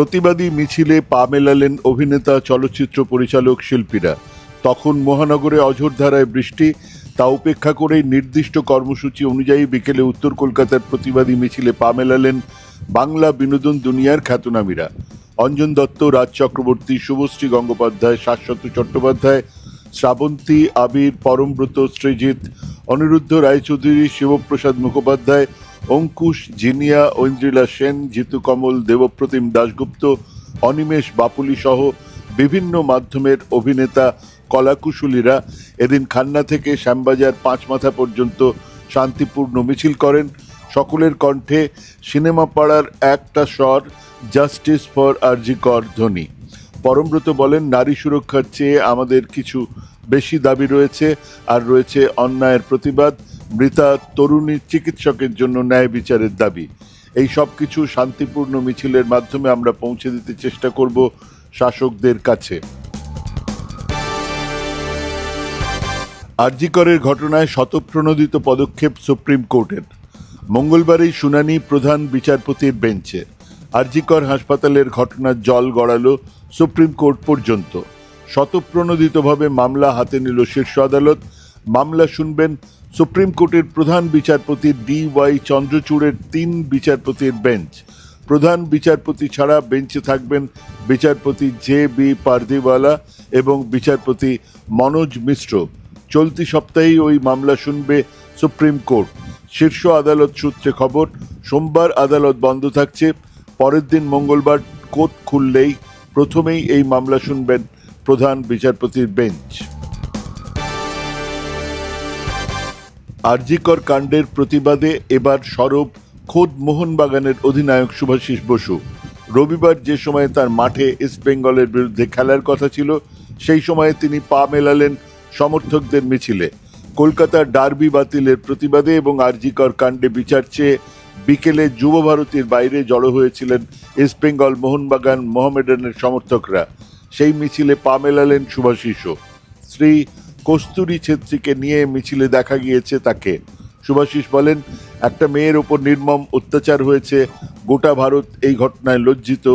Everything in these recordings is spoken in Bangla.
প্রতিবাদী মিছিলে পা মেলালেন অভিনেতা, চলচ্চিত্র পরিচালক, শিল্পীরা। তখন মহানগরে অঝোরধারায় বৃষ্টি, তা উপেক্ষা করে নির্দিষ্ট কর্মসূচি অনুযায়ী বিকেলে উত্তর কলকাতার প্রতিবাদী মিছিলে পা মেলালেন বাংলা বিনোদন দুনিয়ার খ্যাতনামীরা। অঞ্জন দত্ত, রাজ চক্রবর্তী, শুভশ্রী গঙ্গোপাধ্যায়, শাশ্বত চট্টোপাধ্যায়, শ্রাবন্তী, আবির, পরমব্রত সৃজিত অনিরুদ্ধ রায়চৌধুরী, শিবপ্রসাদ মুখোপাধ্যায় অঙ্কুশ, জিনিয়া, ঐন্দ্রিলা সেন, জিতু কমল, দেবপ্রতিম দাশগুপ্ত, অনিমেষ বাপুলি সহ বিভিন্ন মাধ্যমের অভিনেতা কলাকুশলীরা এদিন খান্না থেকে শ্যামবাজার পাঁচমাথা পর্যন্ত শান্তিপূর্ণ মিছিল করেন। সকলের কণ্ঠে সিনেমা পাড়ার একটা স্বর, জাস্টিস ফর আরজি কর ধ্বনি পরমব্রত বলেন, নারী সুরক্ষার চেয়ে আমাদের কিছু বেশি দাবি রয়েছে, আর রয়েছে অন্যায়ের প্রতিবাদ। মৃতা তরুণী চিকিৎসকের জন্য ন্যায় বিচারের দাবি। এই সব কিছু শান্তিপূর্ণ মিছিলের মাধ্যমে আমরা পৌঁছে দিতে চেষ্টা করব শাসকদের কাছে। আরজিকরের ঘটনায় শতপ্রণোদিত পদক্ষেপ সুপ্রিম কোর্টের। মঙ্গলবারই শুনানি প্রধান বিচারপতির বেঞ্চে। আরজিকর হাসপাতালের ঘটনার জল গড়ালো সুপ্রিম কোর্ট পর্যন্ত। শতপ্রণোদিতভাবে মামলা হাতে নিল শীর্ষ আদালত মামলা শুনবেন সুপ্রিম কোর্টের প্রধান বিচারপতি ডি ওয়াই চন্দ্রচূড়ের তিন বিচারপতির বেঞ্চ। প্রধান বিচারপতি ছাড়া বেঞ্চে থাকবেন বিচারপতি জে বি পারদিওয়ালা এবং বিচারপতি মনোজ মিশ্র। চলতি সপ্তাহেই ওই মামলা শুনবে সুপ্রিম কোর্ট। শীর্ষ আদালত সূত্রে খবর, সোমবার আদালত বন্ধ থাকছে। পরের দিন মঙ্গলবার কোর্ট খুললেই প্রথমেই এই মামলা শুনবেন প্রধান বিচারপতির বেঞ্চ। আরজিকর কাণ্ডের প্রতিবাদে এবার সরব খোদ মোহনবাগানের অধিনায়ক শুভাশিস বসু। রবিবার যে সময়ে তার মাঠে ইস্ট বেঙ্গলের বিরুদ্ধে খেলার কথা ছিল, সেই সময়ে তিনি পা মেলালেন সমর্থকদের মিছিলে। কলকাতার ডার্বি বাতিলের প্রতিবাদে এবং আরজিকর কাণ্ডে বিচার চেয়ে বিকেলে যুব ভারতীর বাইরে জড়ো হয়েছিলেন ইস্ট বেঙ্গল মোহনবাগান মোহামেডানের সমর্থকরা। সেই মিছিলে পা মেলালেন শুভাশিসও। শ্রী কস্তুরী ছেত্রীকে নিয়ে মিছিলে দেখা গিয়েছে তাকে। শুভাশিস বলেন, একটা মেয়ের ওপর নির্মম অত্যাচার হয়েছে, গোটা ভারত এই ঘটনায় লজ্জিত।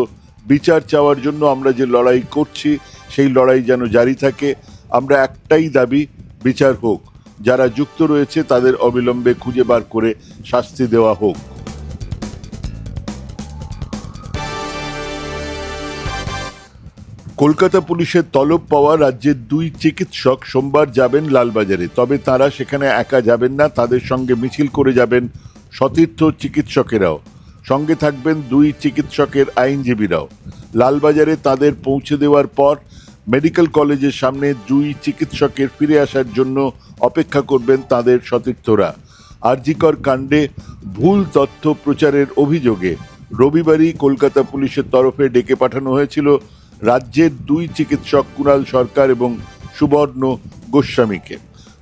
বিচার চাওয়ার জন্য আমরা যে লড়াই করছি, সেই লড়াই যেন জারি থাকে। আমরা একটাই দাবি, বিচার হোক। যারা যুক্ত রয়েছে তাদের অবিলম্বে খুঁজে বার করে শাস্তি দেওয়া হোক। কলকাতা পুলিশের তলব পাওয়া রাজ্যের দুই চিকিৎসক সোমবার যাবেন লালবাজারে। তবে তারা সেখানে একা যাবেন না, তাদের সঙ্গে মিছিল করে যাবেন সতীর্থ চিকিৎসকেরাও। সঙ্গে থাকবেন দুই চিকিৎসকের আইনজীবীরাও। লালবাজারে তাদের পৌঁছে দেওয়ার পর মেডিকেল কলেজের সামনে দুই চিকিৎসকের ফিরে আসার জন্য অপেক্ষা করবেন তাদের সতীর্থরা। আরজিকর কাণ্ডে ভুল তথ্য প্রচারের অভিযোগে রবিবারই কলকাতা পুলিশের তরফে ডেকে পাঠানো হয়েছিল রাজ্যের দুই চিকিৎসক কুণাল সরকার এবং সুবর্ণ গোস্বামীকে।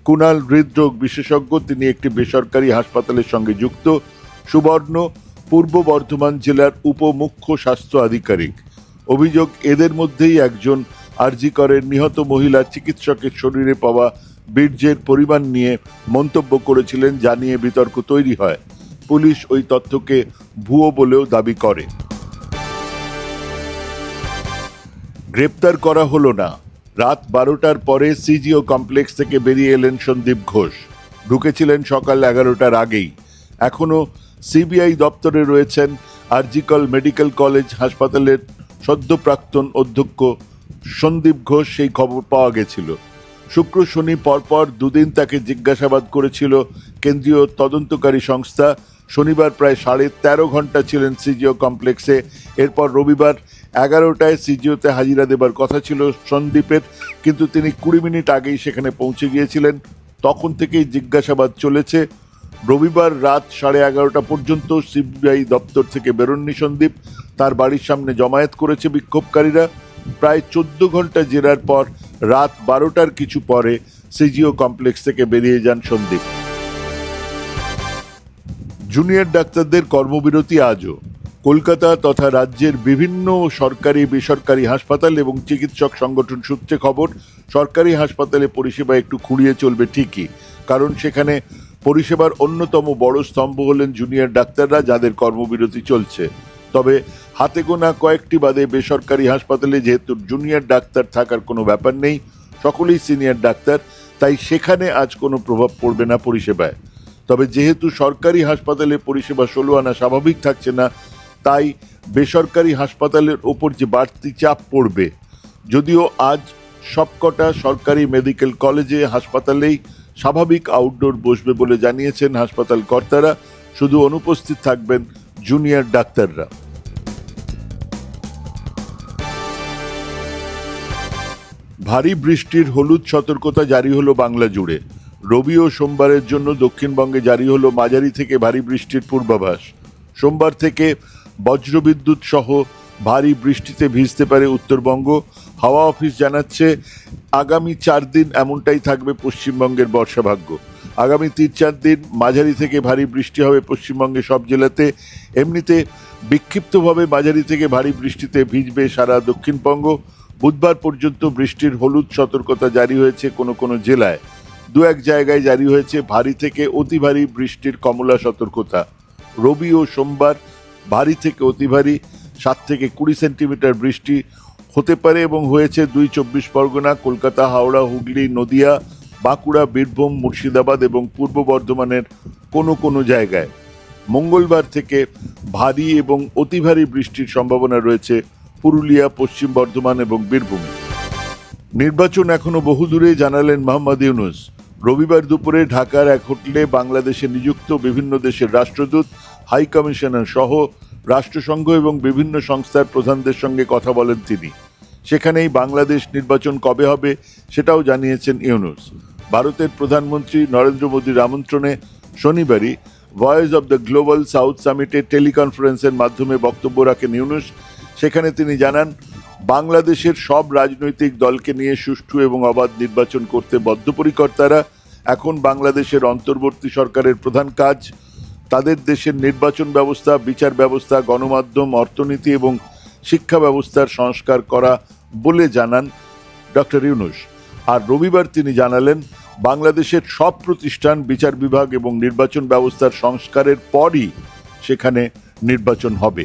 কুণাল হৃদরোগ বিশেষজ্ঞ, তিনি একটি বেসরকারি হাসপাতালের সঙ্গে যুক্ত। সুবর্ণ পূর্ব বর্ধমান জেলার উপমুখ্য স্বাস্থ্য আধিকারিক। অভিযোগ, এদের মধ্যেই একজন আরজিকরের নিহত মহিলা চিকিৎসকের শরীরে পাওয়া বীর্যের পরিমাণ নিয়ে মন্তব্য করেছিলেন যা নিয়ে বিতর্ক তৈরি হয়। পুলিশ ওই তথ্যকে ভুয়ো বলেও দাবি করে। গ্রেপ্তার করা হলো না। রাত বারোটার পরে সিজিও কমপ্লেক্স থেকে বেরিয়ে এলেন সন্দীপ ঘোষ। ঢুকেছিলেন সকাল এগারোটার আগেই। এখনও সিবিআই দপ্তরে রয়েছেন আরজিকল মেডিকেল কলেজ হাসপাতালের সদ্য প্রাক্তন অধ্যক্ষ সন্দীপ ঘোষ, সেই খবর পাওয়া গেছিল। শুক্র শনি পরপর দুদিন তাকে জিজ্ঞাসাবাদ করেছিল কেন্দ্রীয় তদন্তকারী সংস্থা। শনিবার প্রায় সাড়ে তেরো ঘণ্টা ছিলেন সিজিও কমপ্লেক্সে। এরপর রবিবার এগারোটায় সিজিওতে হাজিরা দেবার কথা ছিল সন্দীপের, কিন্তু তিনি কুড়ি মিনিট আগেই সেখানে পৌঁছে গিয়েছিলেন। তখন থেকেই জিজ্ঞাসাবাদ চলেছে। রবিবার রাত সাড়ে এগারোটা পর্যন্ত সিবিআই দপ্তর থেকে বেরোননি সন্দীপ। তার বাড়ির সামনে জমায়েত করেছে বিক্ষোভকারীরা। প্রায় চোদ্দ ঘণ্টা জেরার পর রাত বারোটার কিছু পরে সিজিও কমপ্লেক্স থেকে বেরিয়ে যান সন্দীপ। জুনিয়র ডাক্তারদের কর্মবিরতি আজও। কলকাতা তথা রাজ্যের বিভিন্ন সরকারি, বেসরকারি হাসপাতাল এবং চিকিৎসক সংগঠন সূত্রে খবর, সরকারি হাসপাতালে পরিষেবা একটু খুঁড়িয়ে চলবে ঠিকই, কারণ সেখানে পরিষেবার অন্যতম বড় স্তম্ভ হলেন জুনিয়র ডাক্তাররা যাদের কর্মবিরতি চলছে। তবে হাতে গোনা কয়েকটি বাদে বেসরকারি হাসপাতালে যেহেতু জুনিয়র ডাক্তার থাকার কোনো ব্যাপার নেই, সকলেই সিনিয়র ডাক্তার, তাই সেখানে আজ কোনো প্রভাব পড়বে না পরিষেবায়। তবে যেহেতু সরকারি হাসপাতালে পরিষেবা ষোলো আনা স্বাভাবিক থাকছে না তাই বেসরকারি হাসপাতালের ওপর যে বাড়তি চাপ পড়বে, যদিও আজ সবকটা সরকারি মেডিকেল কলেজে হাসপাতালেই স্বাভাবিক আউটডোর বসবে বলে জানিয়েছেন হাসপাতাল কর্তারা। শুধু অনুপস্থিত থাকবেন জুনিয়র ডাক্তাররা। ভারী বৃষ্টির হলুদ সতর্কতা জারি হলো বাংলা জুড়ে। রবি ও সোমবারের জন্য দক্ষিণবঙ্গে জারি হলো মাঝারি থেকে ভারী বৃষ্টির পূর্বাভাস। সোমবার থেকে বজ্রবিদ্যুৎ সহ ভারী বৃষ্টিতে ভিজতে পারে উত্তরবঙ্গ। হাওয়া অফিস জানাচ্ছে, আগামী চার দিন এমনটাই থাকবে পশ্চিমবঙ্গের বর্ষাভাগ্য। আগামী তিন চার দিন মাঝারি থেকে ভারী বৃষ্টি হবে পশ্চিমবঙ্গে সব জেলাতে। এমনিতে বিক্ষিপ্তভাবে মাঝারি থেকে ভারী বৃষ্টিতে ভিজবে সারা দক্ষিণবঙ্গ। বুধবার পর্যন্ত বৃষ্টির হলুদ সতর্কতা জারি হয়েছে কোনো কোনো জেলায়। দু এক জায়গায় জারি হয়েছে ভারী থেকে অতি ভারী বৃষ্টির কমলা সতর্কতা। রবি ও সোমবার ভারী থেকে অতি ভারী, সাত থেকে কুড়ি সেন্টিমিটার বৃষ্টি হতে পারে এবং হয়েছে দুই চব্বিশ পরগনা, কলকাতা, হাওড়া, হুগলি, নদিয়া, বাঁকুড়া, বীরভূম, মুর্শিদাবাদ এবং পূর্ব বর্ধমানের কোনো কোনো জায়গায়। মঙ্গলবার থেকে ভারী এবং অতি ভারী বৃষ্টির সম্ভাবনা রয়েছে পুরুলিয়া, পশ্চিম বর্ধমান এবং বীরভূমে। নির্বাচন এখনও বহুদূরে জানালেন মোহাম্মদ ইউনুস। রবিবার দুপুরে ঢাকার এক হোটেলে বাংলাদেশে নিযুক্ত বিভিন্ন দেশের রাষ্ট্রদূত হাই কমিশনার সহ রাষ্ট্রসংঘ এবং বিভিন্ন সংস্থার প্রধানদের সঙ্গে কথা বলেন তিনি। সেখানেই বাংলাদেশ নির্বাচন কবে হবে সেটাও জানিয়েছেন ইউনুস। ভারতের প্রধানমন্ত্রী নরেন্দ্র মোদীর আমন্ত্রণে শনিবারই voice of the global south সামিটে টেলিকনফারেন্সের মাধ্যমে বক্তব্য রাখেন ইউনুস। সেখানে তিনি জানান, বাংলাদেশের সব রাজনৈতিক দলকে নিয়ে সুষ্ঠু এবং অবাধ নির্বাচন করতে বদ্ধপরিকর তারা। এখন বাংলাদেশের অন্তর্বর্তী সরকারের প্রধান কাজ তাদের দেশের নির্বাচন ব্যবস্থা, বিচার ব্যবস্থা, গণমাধ্যম, অর্থনীতি এবং শিক্ষা ব্যবস্থার সংস্কার করা বলে জানান ডক্টর ইউনুস। আর রবিবার তিনি জানালেন, বাংলাদেশের সব প্রতিষ্ঠান, বিচার বিভাগ এবং নির্বাচন ব্যবস্থার সংস্কারের পরই সেখানে নির্বাচন হবে।